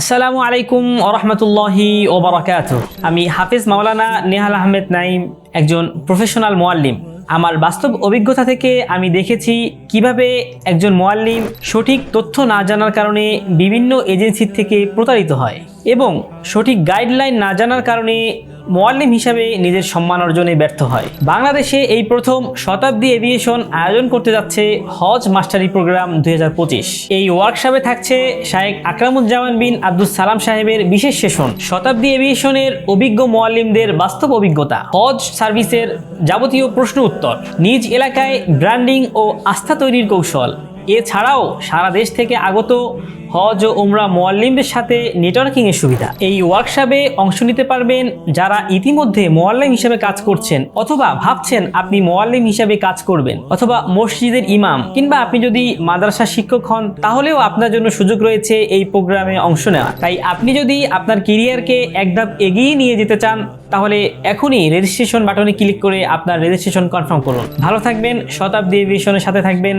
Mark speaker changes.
Speaker 1: আসসালামু আলাইকুম ওরহমতুল্লাহি ওবরাকাত আমি হাফিজ মাওলানা নেহাল আহমেদ নাইম, একজন প্রফেশনাল মোয়াল্লিম। আমার বাস্তব অভিজ্ঞতা থেকে আমি দেখেছি কীভাবে একজন মোয়াল্লিম সঠিক তথ্য না জানার কারণে বিভিন্ন এজেন্সির থেকে প্রতারিত হয় এবং সঠিক গাইডলাইন না জানার কারণে মোয়াল্লিম হিসাবে নিজের সম্মান অর্জনে ব্যর্থ হয়। বাংলাদেশে এই প্রথম শতাব্দী এভিয়েশন আয়োজন করতে যাচ্ছে হজ মাস্টারি প্রোগ্রাম দুই এই ওয়ার্কশপে থাকছে শায়েক আকরামুজ্জামান বিন আব্দুল সালাম সাহেবের বিশেষ সেশন। শতাব্দী এভিয়েশনের অভিজ্ঞ মোয়াল্লিমদের বাস্তব অভিজ্ঞতা, হজ সার্ভিসের যাবতীয় প্রশ্ন উত্তর, নিজ এলাকায় ব্র্যান্ডিং ও আস্থা তৈরির কৌশল এছাড়াও সারা দেশ থেকে আগত হজ ও উমরা মোয়াল্লিমদের সাথে নেটওয়ার্কিংয়ের সুবিধা। এই ওয়ার্কশপে অংশ নিতে পারবেন যারা ইতিমধ্যে মোয়াল্লিম হিসেবে কাজ করছেন অথবা ভাবছেন আপনি মোয়াল্লিম হিসেবে কাজ করবেন অথবা মসজিদের ইমাম কিংবা আপনি যদি মাদ্রাসা শিক্ষক হন, তাহলেও আপনার জন্য সুযোগ রয়েছে এই প্রোগ্রামে অংশ নেওয়া। তাই আপনি যদি আপনার কেরিয়ারকে এক ধাপ এগিয়ে নিয়ে যেতে চান, তাহলে এখনই রেজিস্ট্রেশন বাটনে ক্লিক করে আপনার রেজিস্ট্রেশন কনফার্ম করুন। ভালো থাকবেন, শতাব্দী এভিয়েশনের সাথে থাকবেন।